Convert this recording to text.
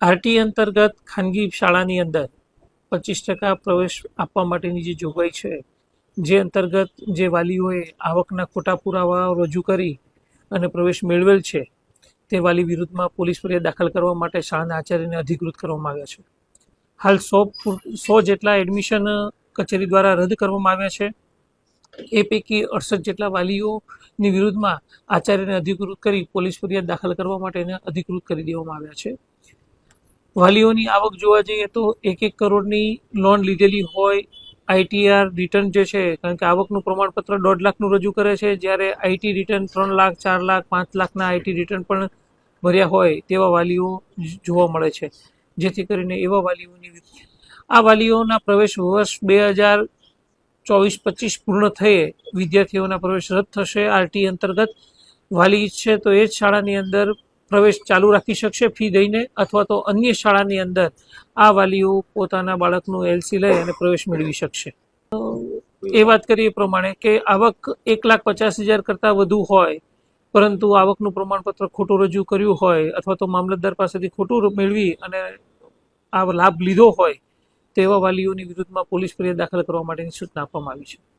RT અંતર્ગત ખાનગી શાળાની અંદર પચીસ ટકા પ્રવેશ આપવા માટેની જે જોગવાઈ છે, જે અંતર્ગત જે વાલીઓએ આવકના ખોટા પુરાવા રજૂ કરી અને પ્રવેશ મેળવેલ છે, તે વાલી વિરુદ્ધમાં પોલીસ ફરિયાદ દાખલ કરવા માટે શાળાના આચાર્યને અધિકૃત કરવામાં આવ્યા છે. હાલ સો સો જેટલા એડમિશન કચેરી દ્વારા રદ કરવામાં આવ્યા છે. એ પૈકી અડસઠ જેટલા વાલીઓની વિરુદ્ધમાં આચાર્યને અધિકૃત કરી પોલીસ ફરિયાદ દાખલ કરવા માટે એને અધિકૃત કરી દેવામાં આવ્યા છે. વાલીઓની આવક જોવા જઈએ તો એક એક કરોડની લોન લીધેલી હોય આઈટીઆર રિટર્ન જે છે, કારણ કે આવકનું પ્રમાણપત્ર દોઢ લાખનું રજૂ કરે છે, જ્યારે આઈટી રિટર્ન ત્રણ લાખ, ચાર લાખ, પાંચ લાખના આઈટી રિટર્ન પણ ભર્યા હોય તેવા વાલીઓ જોવા મળે છે. જેથી કરીને એવા વાલીઓની આ વાલીઓના પ્રવેશ વર્ષ બે હજાર ચોવીસ પચીસ પૂર્ણ થયે, વિદ્યાર્થીઓના પ્રવેશ રદ થશે. આરટી અંતર્ગત વાલી ઈચ્છે તો એ જ શાળાની અંદર પ્રવેશ ચાલુ રાખી શકશે ફી દઈને અથવા તો અન્ય શાળાની અંદર આ વાલીઓ પોતાના બાળકનું એલસી લઈ અને પ્રવેશ મેળવી શકશે. એ વાત કરીએ પ્રમાણે કે આવક એક લાખ પચાસ હજાર કરતાં વધુ હોય, પરંતુ આવકનું પ્રમાણપત્ર ખોટું રજૂ કર્યું હોય અથવા તો મામલતદાર પાસેથી ખોટું મેળવી અને આ લાભ લીધો હોય, તેવા વાલીઓની વિરુદ્ધમાં પોલીસ ફરિયાદ દાખલ કરવા માટેની સૂચના આપવામાં આવી છે.